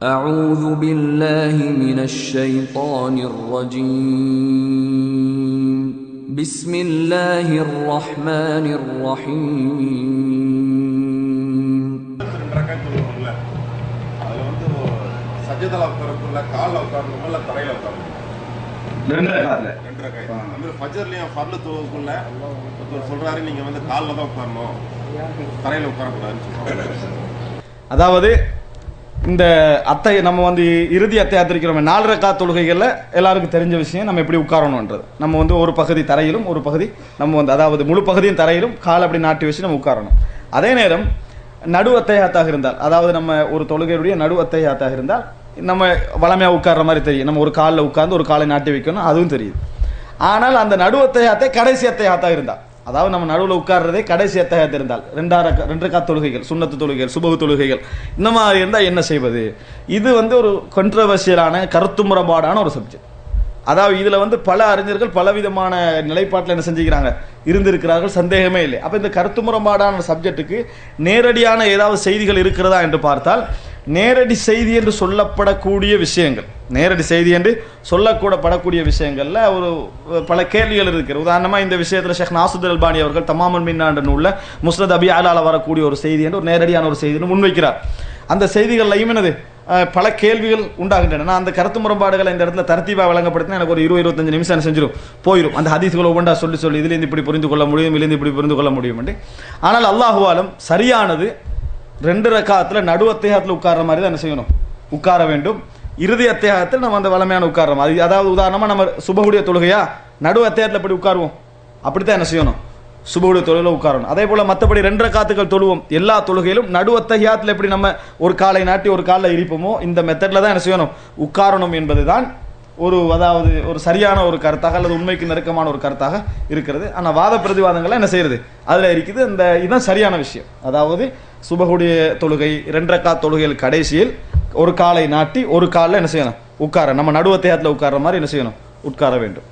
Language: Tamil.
أعوذ بالله من الشيطان الرجيم بسم الله الرحمن الرحيم ரெண்டரைக்காய் சொல்லுவோம்ல அதில் வந்து சஜ்ஜதால உட்காரக்குள்ள காலில் உட்காரணும் இல்லை தரையில் உட்காரணும் ரெண்டு ரகாத்துல ரெண்டரைக்காய் அந்த மாதிரி ஃபஜர்லையும் ஃபர்லு தொழுவுக்குள்ள ஒருத்தர் சொல்றாரு நீங்க வந்து காலில் தான் உட்காரணும் தரையில் உட்காரக்கூடாதுன்னு சொல்றாங்க அதாவது இந்த அத்தை நம்ம வந்து இறுதி அத்தையாத்திரிக்கிறோம் நாலு ரக்கா தொழுகைகளில் எல்லாருக்கும் தெரிஞ்ச விஷயம் நம்ம எப்படி உட்காரணுன்றது நம்ம வந்து ஒரு பகுதி தரையிலும் ஒரு பகுதி நம்ம வந்து அதாவது முழு பகுதியும் தரையிலும் கால் அப்படி நாட்டி வச்சு நம்ம உட்காரணும். அதே நேரம் நடு அத்தையாத்தாக இருந்தால் அதாவது நம்ம ஒரு தொழுகையுடைய நடு அத்தையாத்தாக இருந்தால் நம்ம வளமையாக உட்கார்ற மாதிரி தெரியும். நம்ம ஒரு காலில் உட்கார்ந்து ஒரு காலை நாட்டி வைக்கணும் அதுவும் தெரியுது ஆனால் அந்த நடு அத்தையாத்தை கடைசி அத்தையாத்தாக இருந்தால் அதாவது நம்ம நடுவில் உட்கார்றதே கடைசி அத்தையாத்து இருந்தால். ரெண்டார ரெண்டு கா தொழுகைகள் சுண்ணத்து தொழுகைகள் சுபகு தொழுகைகள். இந்த மாதிரி இருந்தால் என்ன செய்வது? இது வந்து ஒரு கொன்ட்ரவர்சியலான கருத்து முரபாடான ஒரு சப்ஜெக்ட் அதாவது இதில் வந்து பல அறிஞர்கள் பலவிதமான நிலைப்பாட்டில் என்ன செஞ்சுக்கிறாங்க? இருந்திருக்கிறார்கள் சந்தேகமே இல்லை. அப்போ இந்த கருத்து முரண்பாடான சப்ஜெக்ட்டுக்கு நேரடியான ஏதாவது செய்திகள் இருக்கிறதா என்று பார்த்தால் நேரடி செய்தி என்று சொல்லப்படக்கூடிய விஷயங்கள். நேரடி செய்தி என்று சொல்லக்கூடப்படக்கூடிய விஷயங்களில் ஒரு பல கேள்விகள் இருக்கிறது உதாரணமாக இந்த விஷயத்தில் ஷேக் நாசுத் அல்பானி அவர்கள் தமாமன் மின்னாண்டு நூலில் முஸ்லத் அபி ஆலால வரக்கூடிய ஒரு செய்தி என்று ஒரு நேரடியான ஒரு செய்தின்னு முன்வைக்கிறார். அந்த செய்திகள்லையும் என்னது? பல கேள்விகள் உண்டாகின்றன. நான் அந்த கருத்து முரண்பாடுகளை இந்த இடத்துல தரத்தீவா வழங்கப்படுத்தினா எனக்கு ஒரு இருபது இருபத்தஞ்சு நிமிஷம் என்ன செஞ்சிடும் போயிடும் அந்த ஹதீஸ்களை ஒவ்வொன்றா சொல்லி சொல்லி இதுலேருந்து இப்படி புரிந்து கொள்ள முடியும் இதுலேருந்து இப்படி புரிந்து கொள்ள முடியும் என்று. ஆனால் அல்லாஹுவாலும் சரியானது ரெண்டு ரக்காத்தில் நடு அத்தியாகத்தில் உட்கார்ற மாதிரி தான் என்ன செய்யணும்? உட்கார வேண்டும். இறுதி அத்தியாகத்தில் நம்ம அந்த வளமையான உட்கார்றோம். அது அதாவது உதாரணமாக நம்ம சுபகுடைய தொழுகையா? நடு அத்தியாகத்தில் எப்படி உட்காருவோம்? அப்படித்தான் என்ன செய்யணும்? சுபகுடைய தொழுகையில் உட்காரணும். அதே போல் மற்றபடி ரெண்டு ரக்காத்துக்கள் தொழுவோம். எல்லா தொழுகையிலும் நடு அத்தகையாத்தில் எப்படி நம்ம ஒரு காலை நாட்டி ஒரு காலில் இருப்போமோ இந்த மெத்தடில் தான் என்ன செய்யணும்? உட்காரணும் என்பது தான் ஒரு அதாவது ஒரு சரியான ஒரு கருத்தாக அல்லது உண்மைக்கு நெருக்கமான ஒரு கருத்தாக இருக்கிறது. ஆனால் வாத பிரதிவாதங்களை என்ன செய்யறது? அதில் இருக்குது. இந்த இதுதான் சரியான விஷயம். அதாவது சுபகுடைய தொழுகை ரெண்டரைக்கா தொழுகையில் கடைசியில் ஒரு காலை நாட்டி ஒரு காலில் என்ன செய்யணும்? உட்கார நம்ம நடுவத்தையத்தில் உட்கார்ற மாதிரி என்ன செய்யணும்? உட்கார வேண்டும்.